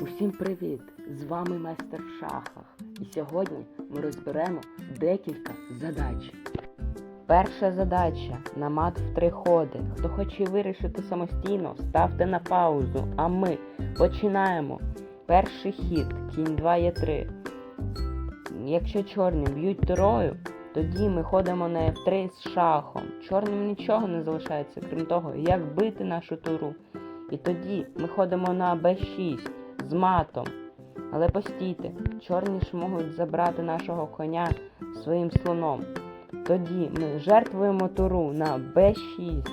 Усім привіт! З вами майстер шахах. І сьогодні ми розберемо декілька задач. Перша задача на мат в три ходи. Хто хоче вирішити самостійно, ставте на паузу. А ми починаємо. Перший хід, кінь 2 є 3. Якщо чорні б'ють турою, тоді ми ходимо на F3 з шахом. Чорним нічого не залишається, крім того, як бити нашу туру. І тоді ми ходимо на b6 з матом. Але постійте, чорні ж можуть забрати нашого коня своїм слоном. Тоді ми жертвуємо туру на b6.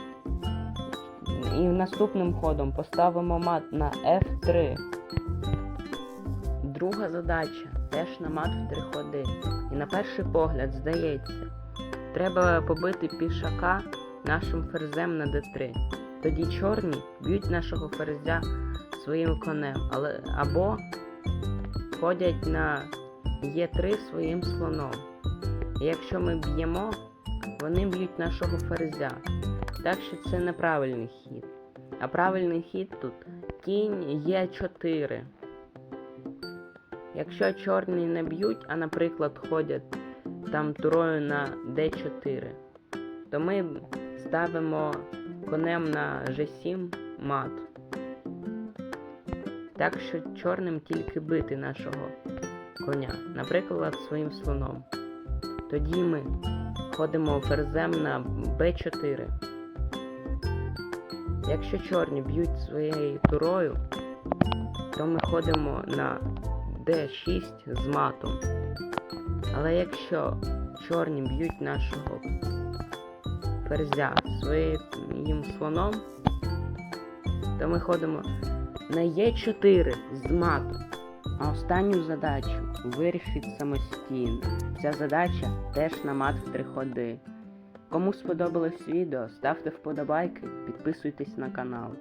І наступним ходом поставимо мат на f3. Друга задача теж на мат в три ходи. І на перший погляд здається, треба побити пішака нашим ферзем на d3. Тоді чорні б'ють нашого ферзя своїм конем, але або ходять на Е3 своїм слоном. І якщо ми б'ємо, вони б'ють нашого ферзя. Так що це неправильний хід. А правильний хід тут кінь Е4. Якщо чорні не б'ють, а, наприклад, ходять там турою на d4, то ми ставимо конем на G7 мат. Так що чорним тільки бити нашого коня, наприклад, своїм слоном. Тоді ми ходимо ферзем на b4. Якщо чорні б'ють своєю турою, то ми ходимо на d6 з матом. Але якщо чорні б'ють нашого ферзя своїм слоном, то ми ходимо на Е4 з мату. А останню задачу вирішить самостійно. Ця задача теж на мат в три ходи. Кому сподобалось відео, ставте вподобайки, підписуйтесь на канал.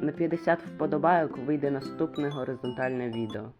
На 50 вподобайок вийде наступне горизонтальне відео.